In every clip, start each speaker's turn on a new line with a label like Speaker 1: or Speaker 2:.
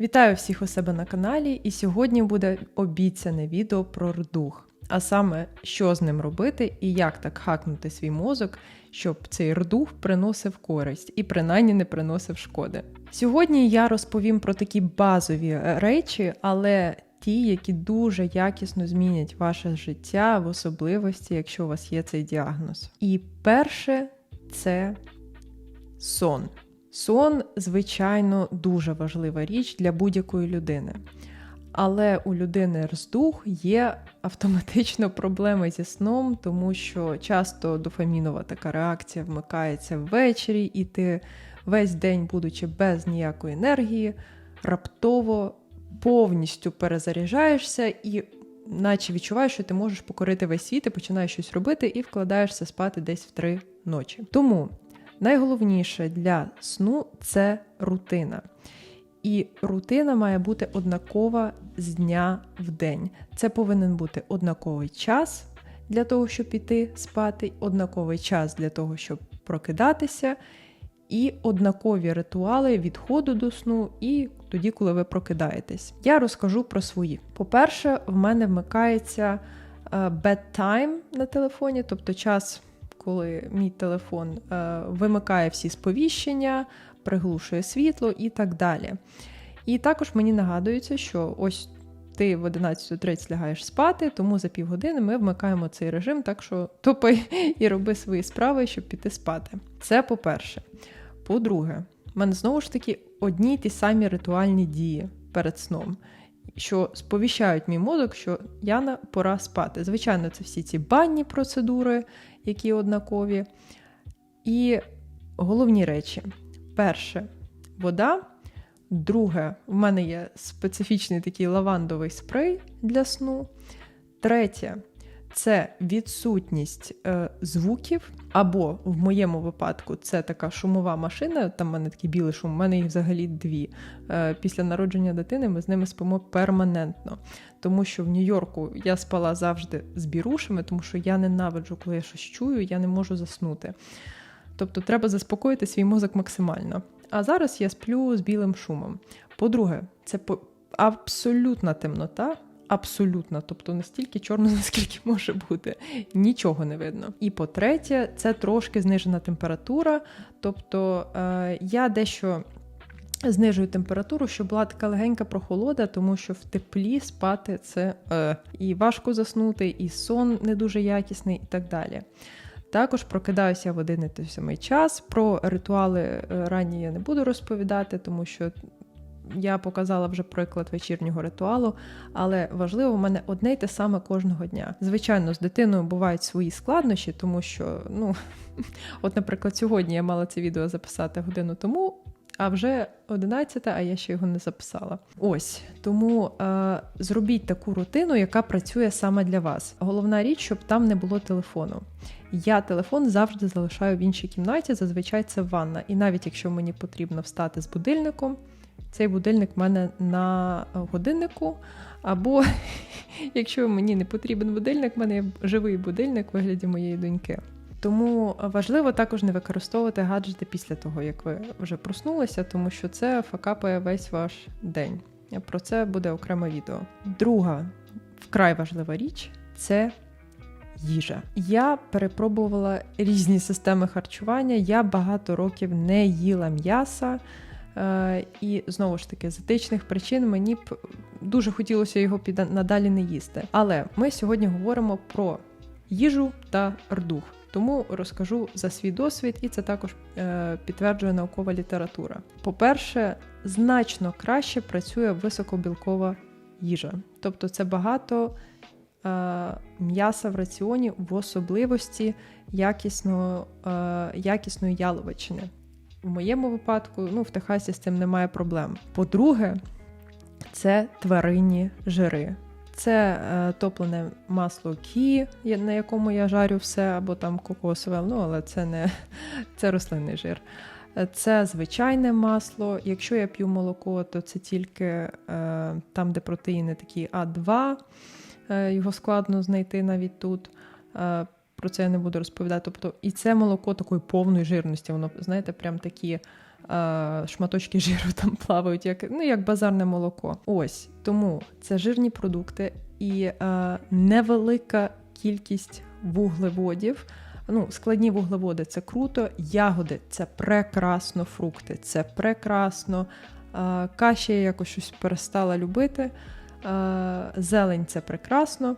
Speaker 1: Вітаю всіх у себе на каналі, і сьогодні буде обіцяне відео про рдух, а саме, що з ним робити і як так хакнути свій мозок, щоб цей рдух приносив користь і принаймні не приносив шкоди. Сьогодні я розповім про такі базові речі, але ті, які дуже якісно змінять ваше життя в особливості, якщо у вас є цей діагноз. І перше це сон. Сон, звичайно, дуже важлива річ для будь-якої людини. Але у людини роздух є автоматично проблеми зі сном, тому що часто дофамінова така реакція вмикається ввечері, і ти весь день, будучи без ніякої енергії, раптово повністю перезаряджаєшся і, наче відчуваєш, що ти можеш покорити весь світ, і починаєш щось робити і вкладаєшся спати десь в три ночі. Тому найголовніше для сну це рутина. І рутина має бути однакова з дня в день. Це повинен бути однаковий час для того, щоб піти спати, однаковий час для того, щоб прокидатися, і однакові ритуали відходу до сну і тоді, коли ви прокидаєтесь. Я розкажу про свої. По-перше, в мене вмикається е, bedtime на телефоні, тобто час, коли мій телефон е, вимикає всі сповіщення, приглушує світло і так далі. І також мені нагадується, що ось ти в 11.30 лягаєш спати, тому за півгодини ми вмикаємо цей режим, так що топай і роби свої справи, щоб піти спати. Це по-перше. По-друге, в мене знову ж таки одні й ті самі ритуальні дії перед сном, що сповіщають мій мозок, що Яна пора спати. Звичайно, це всі ці банні процедури, які однакові. І головні речі: перше вода. Друге, в мене є специфічний такий лавандовий спрей для сну. Третє це відсутність е, звуків, або в моєму випадку це така шумова машина. Там в мене такий білий шум, у мене їх взагалі дві. Е, після народження дитини ми з ними спимо перманентно. Тому що в Нью-Йорку я спала завжди з бірушами, тому що я ненавиджу, коли я щось чую, я не можу заснути. Тобто треба заспокоїти свій мозок максимально. А зараз я сплю з білим шумом. По-друге, це абсолютна темнота. Абсолютно, тобто настільки чорно, наскільки може бути, нічого не видно. І по-третє, це трошки знижена температура. Тобто е, я дещо знижую температуру, щоб була така легенька прохолода, тому що в теплі спати це е, і важко заснути, і сон не дуже якісний, і так далі. Також прокидаюся в один і той самий час. Про ритуали е, ранні я не буду розповідати, тому що я показала вже приклад вечірнього ритуалу, але важливо, в мене одне й те саме кожного дня. Звичайно, з дитиною бувають свої складнощі, тому що, ну, от, наприклад, сьогодні я мала це відео записати годину тому. А вже 11, а я ще його не записала. Ось тому е, зробіть таку рутину, яка працює саме для вас. Головна річ, щоб там не було телефону. Я телефон завжди залишаю в іншій кімнаті, зазвичай це ванна. І навіть якщо мені потрібно встати з будильником, цей будильник в мене на годиннику. Або якщо мені не потрібен будильник, в мене є живий будильник в вигляді моєї доньки. Тому важливо також не використовувати гаджети після того, як ви вже проснулися, тому що це факапає весь ваш день. Про це буде окреме відео. Друга вкрай важлива річ це їжа. Я перепробувала різні системи харчування. Я багато років не їла м'яса. Е, і знову ж таки, з етичних причин мені б дуже хотілося його надалі не їсти. Але ми сьогодні говоримо про їжу та рдух. Тому розкажу за свій досвід, і це також е, підтверджує наукова література. По-перше, значно краще працює високобілкова їжа, тобто це багато е, м'яса в раціоні в особливості якісного, е, якісної яловичини. В моєму випадку, ну в Техасі з цим немає проблем. По-друге, це тваринні жири. Це е, топлене масло кі, на якому я жарю все, або там кокосове, ну але це не це рослинний жир. Е, це звичайне масло. Якщо я п'ю молоко, то це тільки е, там, де протеїни такі А2, е, його складно знайти навіть тут. Е, про це я не буду розповідати. Тобто, І це молоко такої повної жирності, воно, знаєте, прям такі е, шматочки жиру там плавають, як, ну, як базарне молоко. Ось тому це жирні продукти і е, невелика кількість вуглеводів. Ну, складні вуглеводи це круто, ягоди це прекрасно, фрукти це прекрасно. Е, Каші я якось щось перестала любити. Е, Зелень це прекрасно.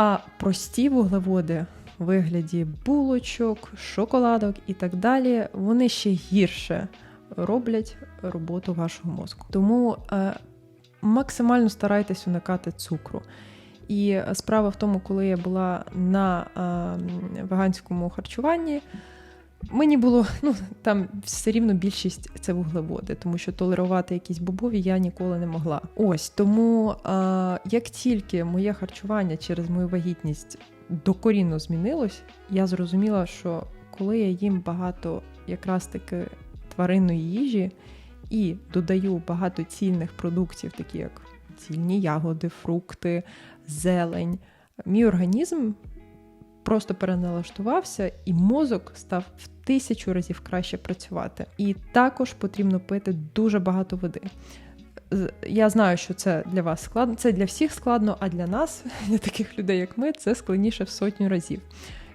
Speaker 1: А прості вуглеводи в вигляді булочок, шоколадок і так далі, вони ще гірше роблять роботу вашого мозку. Тому е, максимально старайтесь уникати цукру. І справа в тому, коли я була на е, веганському харчуванні, мені було ну там все рівно більшість це вуглеводи, тому що толерувати якісь бобові я ніколи не могла. Ось тому, е, як тільки моє харчування через мою вагітність докорінно змінилось, я зрозуміла, що коли я їм багато якраз таки тваринної їжі і додаю багато цільних продуктів, такі як цільні ягоди, фрукти, зелень, мій організм просто переналаштувався, і мозок став в тисячу разів краще працювати. І також потрібно пити дуже багато води. Я знаю, що це для вас складно, це для всіх складно, а для нас, для таких людей, як ми, це складніше в сотню разів.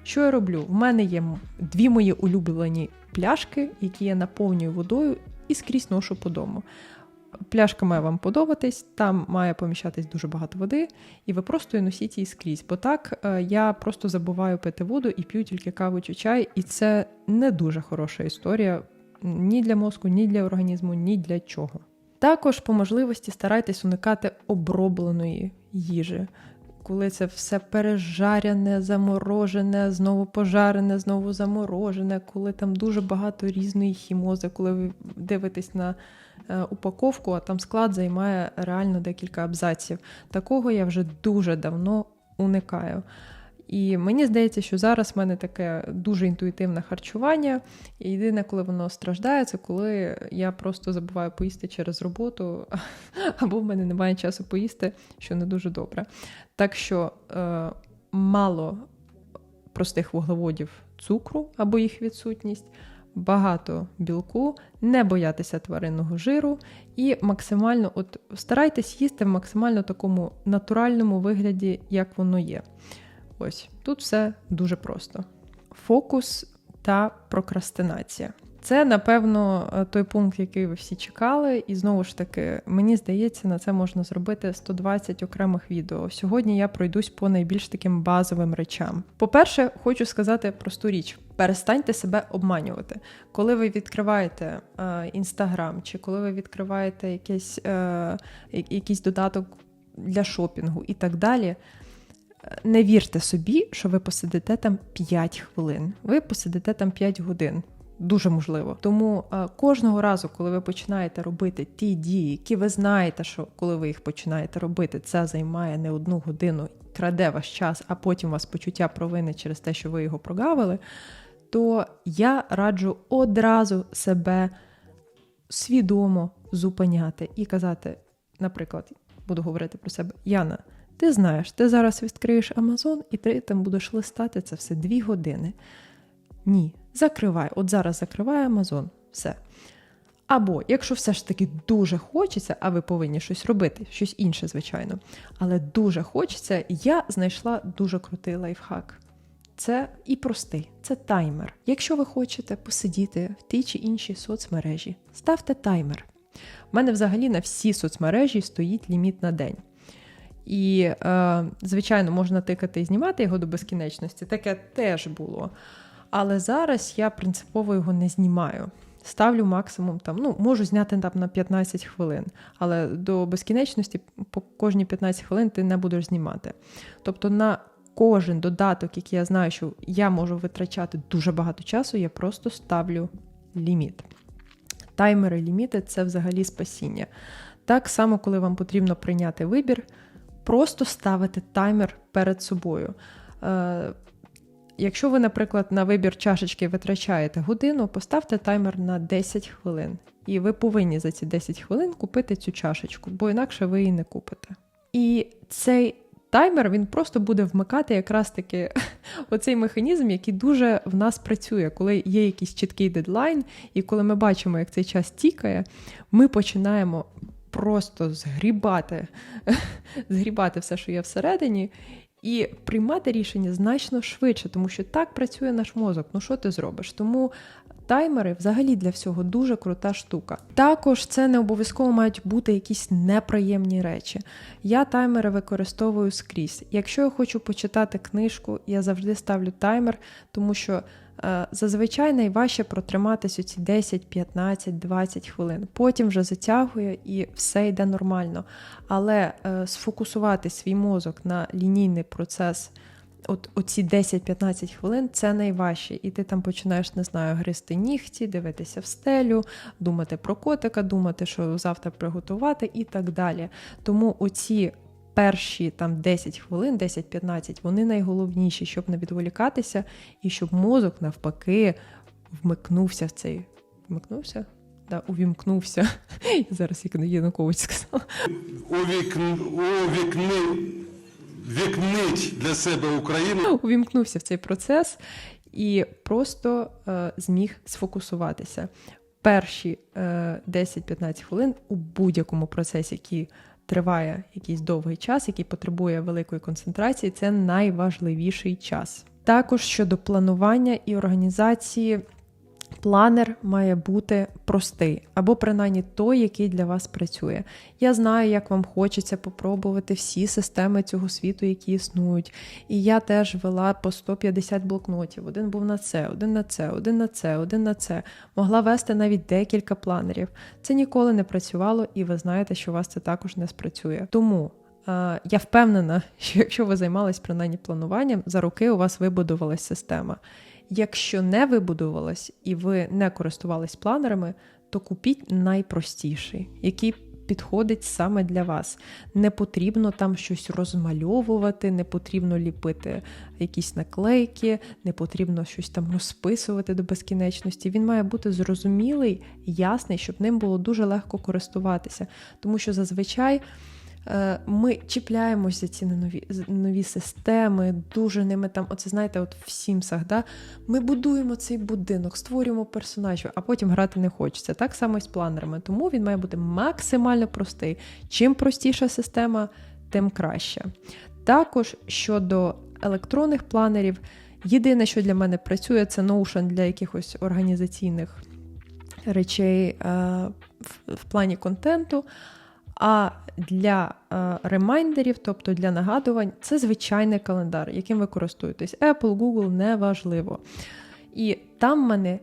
Speaker 1: Що я роблю? В мене є дві мої улюблені пляшки, які я наповнюю водою і скрізь ношу по дому. Пляшка має вам подобатись, там має поміщатись дуже багато води, і ви просто носіть її скрізь. Бо так е, я просто забуваю пити воду і п'ю тільки каву чи чай, і це не дуже хороша історія ні для мозку, ні для організму, ні для чого. Також по можливості старайтесь уникати обробленої їжі, коли це все пережарене, заморожене, знову пожарене, знову заморожене, коли там дуже багато різної хімози, коли ви дивитесь на упаковку, а там склад займає реально декілька абзаців. Такого я вже дуже давно уникаю. І мені здається, що зараз в мене таке дуже інтуїтивне харчування. І єдине, коли воно страждає, це коли я просто забуваю поїсти через роботу, або в мене немає часу поїсти, що не дуже добре. Так що е, мало простих вуглеводів цукру або їх відсутність, багато білку, не боятися тваринного жиру і максимально от старайтесь їсти в максимально такому натуральному вигляді, як воно є. Ось тут все дуже просто. Фокус та прокрастинація. Це, напевно, е, той пункт, який ви всі чекали, і знову ж таки, мені здається, на це можна зробити 120 окремих відео. Сьогодні я пройдусь по найбільш таким базовим речам. По-перше, хочу сказати просту річ: перестаньте себе обманювати. Коли ви відкриваєте інстаграм, чи коли ви відкриваєте якийсь, е, якийсь додаток для шопінгу і так далі. Не вірте собі, що ви посидите там 5 хвилин. Ви посидите там 5 годин. Дуже можливо. Тому е, кожного разу, коли ви починаєте робити ті дії, які ви знаєте, що коли ви їх починаєте робити, це займає не одну годину, краде ваш час, а потім у вас почуття провини через те, що ви його прогавили, то я раджу одразу себе свідомо зупиняти і казати, наприклад, буду говорити про себе, Яна. Ти знаєш, ти зараз відкриєш Амазон і ти там будеш листати це все дві години. Ні, закривай. От зараз закривай Амазон. Все. Або, якщо все ж таки дуже хочеться, а ви повинні щось робити, щось інше, звичайно. Але дуже хочеться, я знайшла дуже крутий лайфхак. Це і простий, це таймер. Якщо ви хочете посидіти в тій чи іншій соцмережі, ставте таймер. У мене взагалі на всі соцмережі стоїть ліміт на день. І, е, звичайно, можна тикати і знімати його до безкінечності. Таке теж було. Але зараз я принципово його не знімаю. Ставлю максимум там, ну, можу зняти там на 15 хвилин, але до безкінечності по кожні 15 хвилин ти не будеш знімати. Тобто на кожен додаток, який я знаю, що я можу витрачати дуже багато часу, я просто ставлю ліміт. Таймери, ліміти це взагалі спасіння. Так само, коли вам потрібно прийняти вибір, просто ставити таймер перед собою. Е, Якщо ви, наприклад, на вибір чашечки витрачаєте годину, поставте таймер на 10 хвилин. І ви повинні за ці 10 хвилин купити цю чашечку, бо інакше ви її не купите. І цей таймер він просто буде вмикати якраз таки оцей механізм, який дуже в нас працює, коли є якийсь чіткий дедлайн, і коли ми бачимо, як цей час тікає, ми починаємо просто згрібати, згрібати все, що є всередині. І приймати рішення значно швидше, тому що так працює наш мозок. Ну що ти зробиш? Тому таймери взагалі для всього дуже крута штука. Також це не обов'язково мають бути якісь неприємні речі. Я таймери використовую скрізь. Якщо я хочу почитати книжку, я завжди ставлю таймер, тому що. Е, зазвичай найважче протриматись оці 10, 15, 20 хвилин. Потім вже затягує і все йде нормально. Але е, сфокусувати свій мозок на лінійний процес от оці 10-15 хвилин це найважче. І ти там починаєш, не знаю, гризти нігті, дивитися в стелю, думати про котика, думати, що завтра приготувати і так далі. Тому оці. Перші там 10 хвилин, 10-15, вони найголовніші, щоб не відволікатися, і щоб мозок навпаки вмикнувся в цей. Вмикнувся? Да, увімкнувся. Зараз як Янукович сказала.
Speaker 2: Увікн... Увікни вікнить для себе Україну.
Speaker 1: Увімкнувся в цей процес і просто е, зміг сфокусуватися. Перші е, 10-15 хвилин у будь-якому процесі, який триває якийсь довгий час, який потребує великої концентрації, це найважливіший час. Також щодо планування і організації Планер має бути простий, або принаймні той, який для вас працює. Я знаю, як вам хочеться попробувати всі системи цього світу, які існують. І я теж вела по 150 блокнотів. Один був на це, один на це, один на це, один на це. Могла вести навіть декілька планерів. Це ніколи не працювало, і ви знаєте, що у вас це також не спрацює. Тому. Я впевнена, що якщо ви займались принаймні плануванням, за роки у вас вибудувалась система. Якщо не вибудувалось і ви не користувались планерами, то купіть найпростіший, який підходить саме для вас. Не потрібно там щось розмальовувати, не потрібно ліпити якісь наклейки, не потрібно щось там розписувати до безкінечності. Він має бути зрозумілий, ясний, щоб ним було дуже легко користуватися. Тому що зазвичай. Е, ми чіпляємося ці нові нові системи, дуже ними там, оце знаєте, от в Сімсах, да? ми будуємо цей будинок, створюємо персонажів, а потім грати не хочеться. Так само і з планерами. Тому він має бути максимально простий. Чим простіша система, тим краще. Також щодо електронних планерів, єдине, що для мене працює, це Notion для якихось організаційних речей е, в плані контенту. А для е, ремайндерів, тобто для нагадувань, це звичайний календар, яким ви користуєтесь. Apple, Google неважливо. І там в мене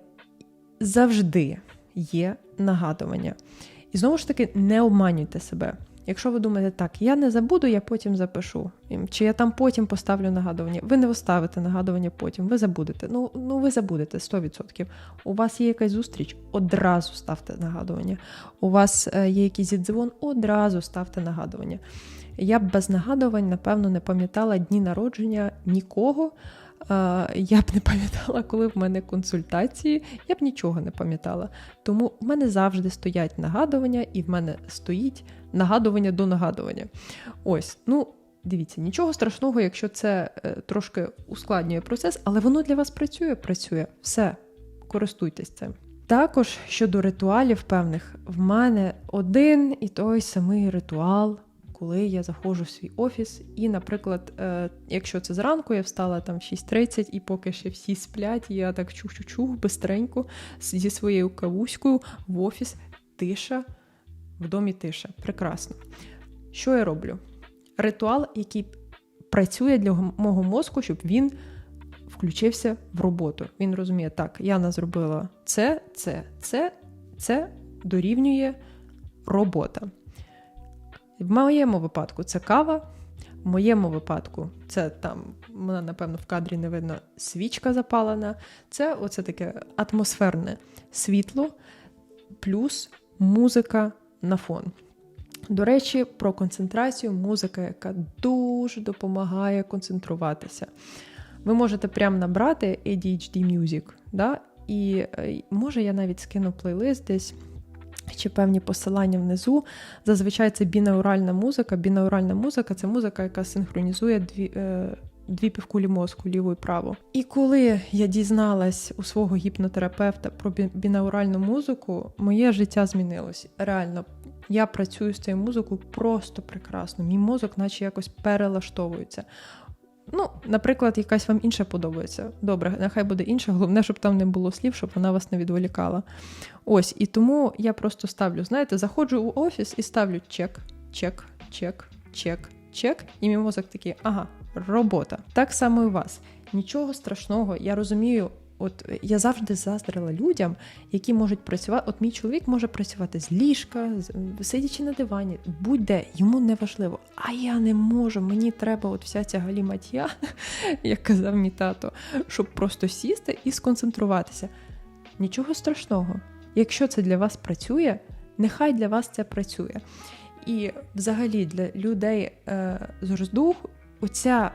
Speaker 1: завжди є нагадування. І знову ж таки, не обманюйте себе. Якщо ви думаєте, так, я не забуду, я потім запишу. Чи я там потім поставлю нагадування, ви не оставите нагадування потім, ви забудете. Ну, ну ви забудете 100%. У вас є якась зустріч, одразу ставте нагадування. У вас е, є якийсь дзвон, одразу ставте нагадування. Я б без нагадувань, напевно, не пам'ятала дні народження нікого. Я б не пам'ятала, коли в мене консультації, я б нічого не пам'ятала. Тому в мене завжди стоять нагадування, і в мене стоїть нагадування до нагадування. Ось, ну. Дивіться, нічого страшного, якщо це е, трошки ускладнює процес, але воно для вас працює, працює. Все, користуйтесь цим. Також щодо ритуалів певних, в мене один і той самий ритуал коли я заходжу в свій офіс. І, наприклад, е, якщо це зранку, я встала там в 6.30, і поки ще всі сплять, я так чух-чух-чух, бистренько зі своєю кавуською в офіс, тиша, в домі тиша. Прекрасно. Що я роблю? Ритуал, який працює для мого мозку, щоб він. Включився в роботу. Він розуміє, так, Яна зробила це, це, це, це дорівнює робота. В моєму випадку це кава. В моєму випадку це там, мене, напевно, в кадрі не видно свічка запалена. Це оце таке атмосферне світло, плюс музика на фон. До речі, про концентрацію музика, яка дуже допомагає концентруватися. Ви можете прямо набрати ADHD Music, да? і е, може я навіть скину плейлист десь. Чи певні посилання внизу. Зазвичай це бінауральна музика. Бінауральна музика це музика, яка синхронізує дві. Е, Дві півкулі мозку, ліву і праву. І коли я дізналась у свого гіпнотерапевта про бінауральну музику, моє життя змінилось. Реально, я працюю з цією музикою просто прекрасно. Мій мозок, наче якось перелаштовується. Ну, наприклад, якась вам інша подобається. Добре, нехай буде інша, головне, щоб там не було слів, щоб вона вас не відволікала. Ось, і тому я просто ставлю, знаєте, заходжу у офіс і ставлю чек, чек, чек, чек, чек, і мій мозок такий, ага, робота. Так само і у вас. Нічого страшного, я розумію. От е, я завжди заздрила людям, які можуть працювати. От мій чоловік може працювати з ліжка, сидячи на дивані, будь-де, йому не важливо. А я не можу. Мені треба от вся ця галіматія, як казав мій тато, щоб просто сісти і сконцентруватися. Нічого страшного. Якщо це для вас працює, нехай для вас це працює. І взагалі для людей е, з роздуху оця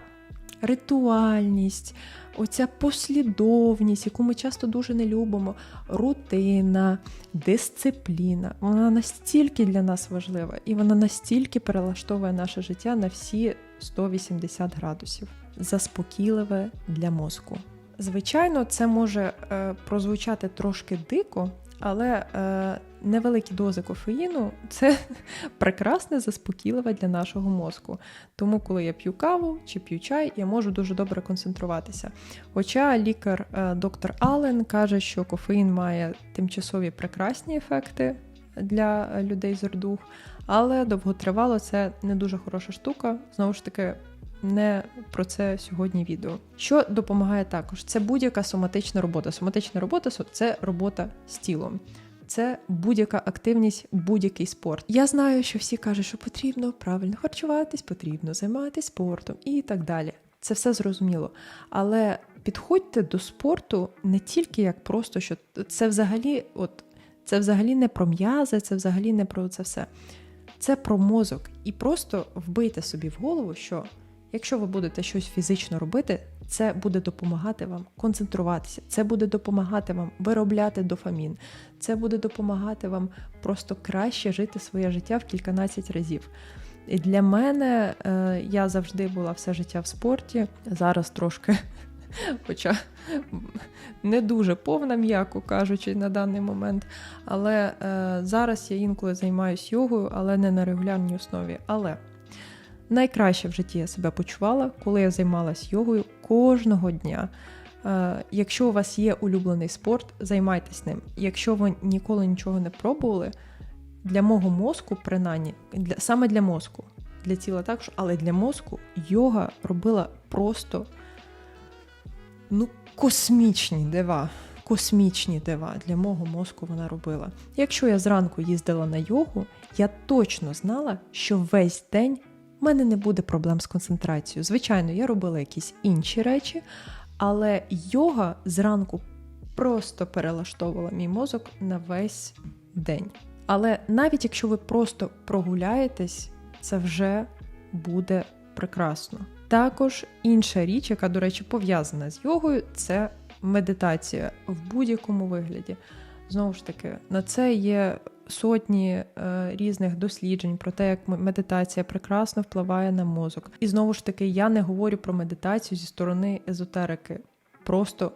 Speaker 1: ритуальність, оця послідовність, яку ми часто дуже не любимо, рутина, дисципліна, вона настільки для нас важлива, і вона настільки перелаштовує наше життя на всі 180 градусів. Заспокійливе для мозку. Звичайно, це може е, прозвучати трошки дико, але е, невеликі дози кофеїну це прекрасне заспокійливе для нашого мозку. Тому, коли я п'ю каву чи п'ю чай, я можу дуже добре концентруватися. Хоча лікар е, доктор Аллен каже, що кофеїн має тимчасові прекрасні ефекти для е, людей з рдух, але довготривало це не дуже хороша штука. Знову ж таки. Не про це сьогодні відео. Що допомагає також? Це будь-яка соматична робота. Соматична робота це робота з тілом це будь-яка активність, будь-який спорт. Я знаю, що всі кажуть, що потрібно правильно харчуватись, потрібно займатися спортом і так далі. Це все зрозуміло. Але підходьте до спорту не тільки як просто, що це взагалі, от це взагалі не про м'язи, це взагалі не про це все. Це про мозок. І просто вбийте собі в голову, що якщо ви будете щось фізично робити, це буде допомагати вам концентруватися, це буде допомагати вам виробляти дофамін, це буде допомагати вам просто краще жити своє життя в кільканадцять разів. І для мене е, я завжди була все життя в спорті, зараз трошки, хоча не дуже повна, м'яко кажучи, на даний момент. Але е, зараз я інколи займаюся йогою, але не на регулярній основі. Але найкраще в житті я себе почувала, коли я займалась йогою кожного дня. Е, Якщо у вас є улюблений спорт, займайтесь ним. Якщо ви ніколи нічого не пробували, для мого мозку, принаймні, для, саме для мозку, для тіла також, але для мозку йога робила просто ну, космічні дива. Космічні дива для мого мозку вона робила. Якщо я зранку їздила на йогу, я точно знала, що весь день в мене не буде проблем з концентрацією. Звичайно, я робила якісь інші речі, але йога зранку просто перелаштовувала мій мозок на весь день. Але навіть якщо ви просто прогуляєтесь, це вже буде прекрасно. Також інша річ, яка, до речі, пов'язана з йогою, це медитація в будь-якому вигляді. Знову ж таки, на це є сотні е, різних досліджень про те, як медитація прекрасно впливає на мозок. І знову ж таки, я не говорю про медитацію зі сторони езотерики, просто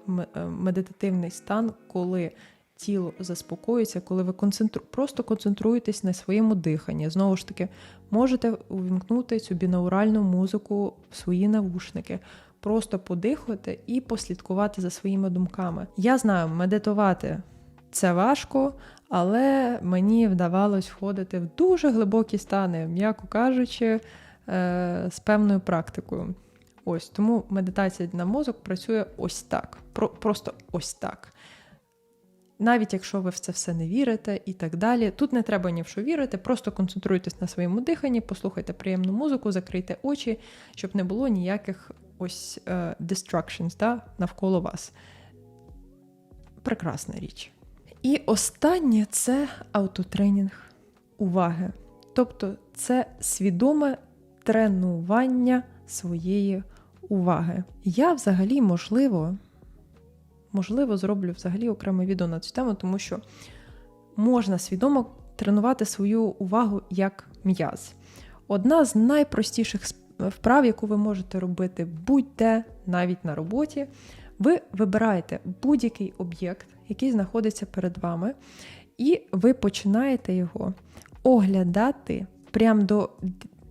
Speaker 1: медитативний стан, коли тіло заспокоюється, коли ви концентру... просто концентруєтесь на своєму диханні. Знову ж таки, можете увімкнути цю бінауральну музику в свої навушники. Просто подихати і послідкувати за своїми думками. Я знаю, медитувати це важко, але мені вдавалось входити в дуже глибокі стани, м'яко кажучи, з певною практикою. Ось тому медитація на мозок працює ось так. Просто ось так. Навіть якщо ви в це все не вірите і так далі. Тут не треба ні в що вірити, просто концентруйтесь на своєму диханні, послухайте приємну музику, закрийте очі, щоб не було ніяких ось uh, distractions да, навколо вас. Прекрасна річ. І останнє це автотренінг уваги. Тобто це свідоме тренування своєї уваги. Я взагалі, можливо, можливо, зроблю взагалі окреме відео на цю тему, тому що можна свідомо тренувати свою увагу як м'яз. Одна з найпростіших вправ, яку ви можете робити будь-де, навіть на роботі, ви вибираєте будь-який об'єкт, який знаходиться перед вами, і ви починаєте його оглядати прямо до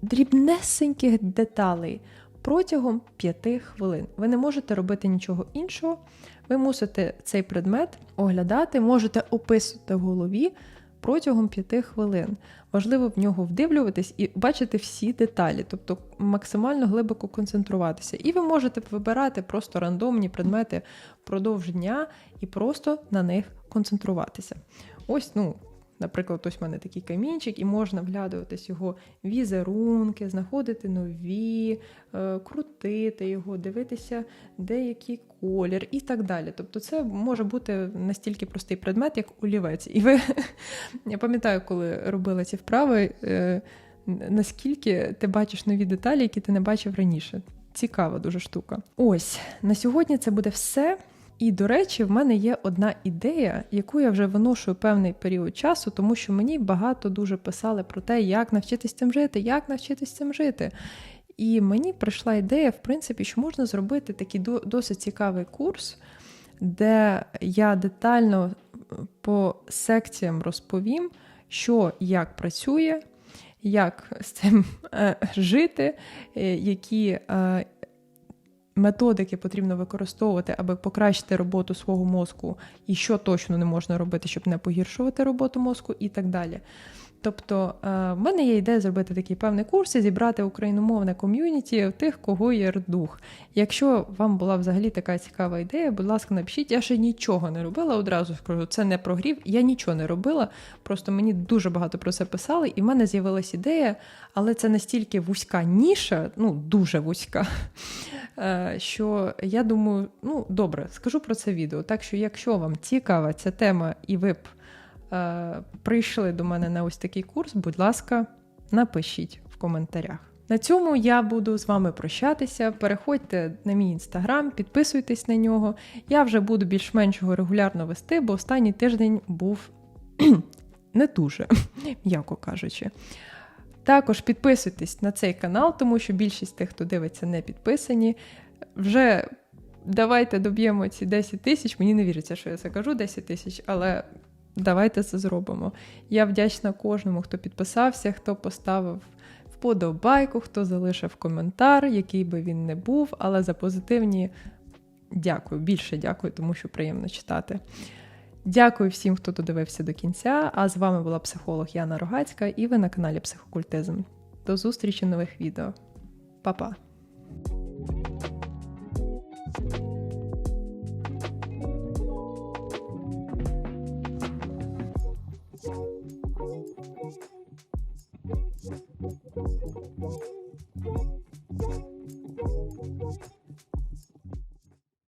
Speaker 1: дрібнесеньких деталей протягом 5 хвилин. Ви не можете робити нічого іншого. Ви мусите цей предмет оглядати, можете описувати в голові протягом п'яти хвилин. Важливо в нього вдивлюватись і бачити всі деталі, тобто максимально глибоко концентруватися. І ви можете вибирати просто рандомні предмети впродовж дня і просто на них концентруватися. Ось, ну, наприклад, ось в мене такий камінчик, і можна вглядуватись його візерунки, знаходити нові, е, крутити його, дивитися, деякий колір і так далі. Тобто, це може бути настільки простий предмет, як олівець. І ви я пам'ятаю, коли робила ці вправи, е, наскільки ти бачиш нові деталі, які ти не бачив раніше. Цікава дуже штука. Ось на сьогодні це буде все. І, до речі, в мене є одна ідея, яку я вже виношую певний період часу, тому що мені багато дуже писали про те, як навчитись цим жити, як навчитись цим жити. І мені прийшла ідея, в принципі, що можна зробити такий досить цікавий курс, де я детально по секціям розповім, що як працює, як з цим е, жити, е, які е, методики потрібно використовувати, аби покращити роботу свого мозку, і що точно не можна робити, щоб не погіршувати роботу мозку, і так далі. Тобто, е, в мене є ідея зробити такий певний курс і зібрати україномовне ком'юніті тих, кого є дух. Якщо вам була взагалі така цікава ідея, будь ласка, напишіть. Я ще нічого не робила. Одразу скажу, це не прогрів. Я нічого не робила. Просто мені дуже багато про це писали, і в мене з'явилась ідея, але це настільки вузька ніша, ну дуже вузька. е, Що я думаю, ну добре, скажу про це відео. Так що, якщо вам цікава ця тема, і ви б прийшли до мене на ось такий курс, будь ласка, напишіть в коментарях. На цьому я буду з вами прощатися. Переходьте на мій інстаграм, підписуйтесь на нього. Я вже буду більш-менш його регулярно вести, бо останній тиждень був не дуже, м'яко кажучи. Також підписуйтесь на цей канал, тому що більшість тих, хто дивиться, не підписані. Вже давайте доб'ємо ці 10 тисяч. Мені не віриться, що я це кажу 10 тисяч, але давайте це зробимо. Я вдячна кожному, хто підписався, хто поставив вподобайку, хто залишив коментар, який би він не був, але за позитивні дякую, більше дякую, тому що приємно читати. Дякую всім, хто додивився до кінця. А з вами була психолог Яна Рогацька, і ви на каналі Психокультизм. До зустрічі в нових відео. Па-па!